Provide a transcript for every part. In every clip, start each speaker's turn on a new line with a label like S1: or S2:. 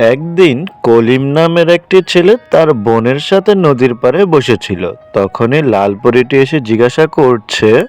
S1: একদিন কলিম নামের একটি ছেলে তার বোনের সাথে নদীর পাড়ে বসেছিল। তখনই লাল লালপরিটি এসে জিজ্ঞাসা করছে,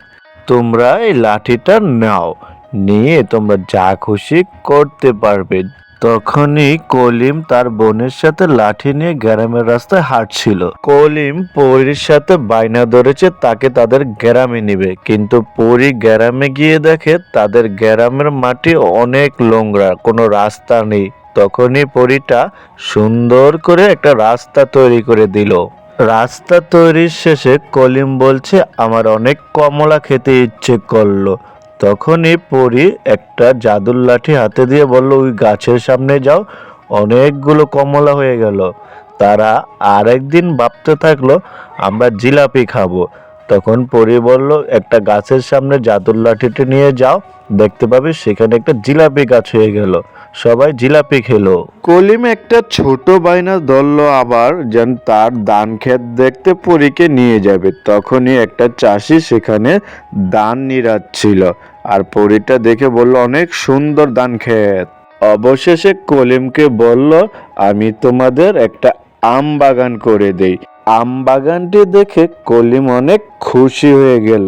S1: তোমরা এই লাঠিটা নাও, নিয়ে তোমরা যা খুশি করতে পারবে। তখনই কলিম তার বোনের সাথে লাঠি নিয়ে গ্রামের রাস্তায় হাঁটছিল। কলিম পরীর সাথে বাইনা ধরেছে, তাকে তাদের গ্রামে নিবে। কিন্তু পরী গ্রামে গিয়ে দেখে, তাদের গ্রামের মাটি অনেক নোংরা, কোনো রাস্তা নেই। তখনই পরীটা সুন্দর করে একটা রাস্তা তৈরি করে দিল। রাস্তা তৈরির শেষে কলিম বলছে, আমার অনেক কমলা খেতে ইচ্ছে করল। তখনই পরি একটা জাদুর লাঠি হাতে দিয়ে বলল, ওই গাছের সামনে যাও, অনেকগুলো কমলা হয়ে গেল। তারা আরেকদিন ভাবতে থাকল, আমরা জিলাপি খাব। তখন পরি বলল, একটা গাছের সামনে জাদুর লাঠিটি নিয়ে যাও, দেখতে পাবে সেখানে একটা জিলাপি গাছ হয়ে গেল। সবাই জিলাপি খেলো। কলিম একটা ছোট বাইনা ধরল আবার, যেন তার ধান ক্ষেত দেখতে পরীকে নিয়ে যাবে। তখনই একটা চাষি সেখানে ধান নিরাচ্ছিল আর পরীটা দেখে বলল, অনেক সুন্দর ধান ক্ষেত। অবশেষে কলিমকে বলল, আমি তোমাদের একটা আম বাগান করে দেই। আম বাগানটি দেখে কলিম অনেক খুশি হয়ে গেল।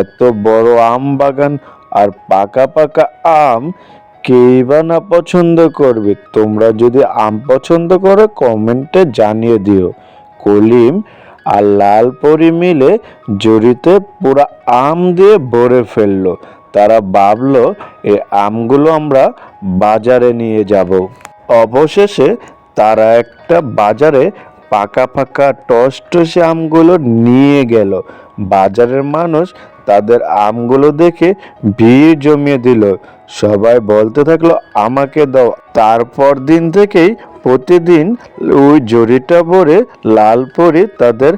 S1: এত বড় আম বাগান আর পাকা পাকা আম কেই বা না পছন্দ করবে, তোমরা যদি আম পছন্দ করো, কমেন্টে জানিয়ে দিও। কলিম আর লাল পরি মিলে জড়িতে পুরো আম দিয়ে ভরে ফেলল। তারা ভাবলো এই আমগুলো আমরা বাজারে নিয়ে যাব। অবশেষে তারা একটা বাজারে পাকা পাকা টস টসে আমগুলো নিয়ে গেল। বাজারের মানুষ তাদের আমগুলো দেখে ভিড় জমিয়ে দিল। সবাই বলতে থাকল, আমাকে দাও। তারপর দিন থেকেই প্রতিদিন ওই জড়িটা ভরে, লাল পরে তাদের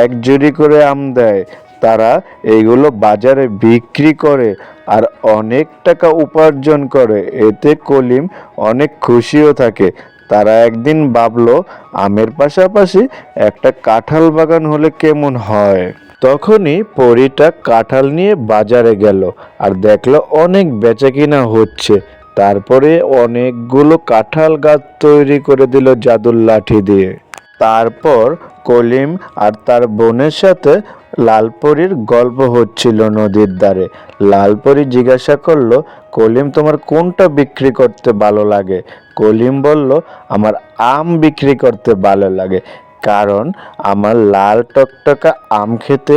S1: এক জড়ি করে আম দেয়। তারা এইগুলো বাজারে বিক্রি করে আর অনেক টাকা উপার্জন করে। এতে কলিম অনেক খুশিও থাকে। তারা একদিন ভাবলো, আমের পাশাপাশি একটা কাঁঠাল বাগান হলে কেমন হয়? তখনই পরীটা কাঁঠাল নিয়ে বাজারে গেল আর দেখল অনেক বেচাকিনা হচ্ছে। তারপরে অনেকগুলো কাঁঠাল গাছ তৈরি করে দিল জাদুর লাঠি দিয়ে। তারপর কলিম আর তার বোনের সাথে লালপরির গল্প হচ্ছিল নদীর ধারে। লালপরি জিজ্ঞাসা করল, কলিম, তোমার কোনটা বিক্রি করতে ভালো লাগে? কলিম বলল, আমার আম বিক্রি করতে ভালো লাগে। কারণ আমার লাল টকটকা আম খেতে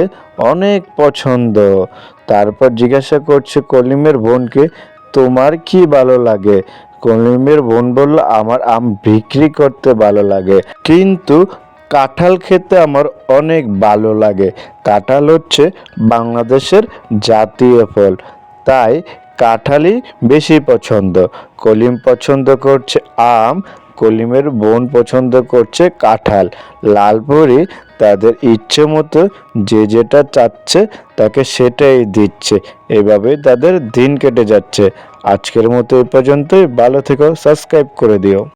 S1: অনেক পছন্দ। তারপর জিজ্ঞাসা করছে, কলিমের বোনকে তোমার কি ভালো লাগে? কলিমের বোন বলল, আমার আম বিক্রি করতে ভালো লাগে, কিন্তু কাঁঠাল খেতে আমার অনেক ভালো লাগে। কাঁঠাল হচ্ছে বাংলাদেশের জাতীয় ফল, তাই কাঁঠালই বেশি পছন্দ। কলিম পছন্দ করছে আম কলিমের বোন পছন্দ করছে কাঁঠাল। লালপুরি তাদের ইচ্ছে মতো যে যেটা চাচ্ছে তাকে সেটাই দিচ্ছে। এভাবে তাদের দিন কেটে যাচ্ছে। আজকের মতো এ পর্যন্তই। ভালো থেকো, সাবস্ক্রাইব করে দিও।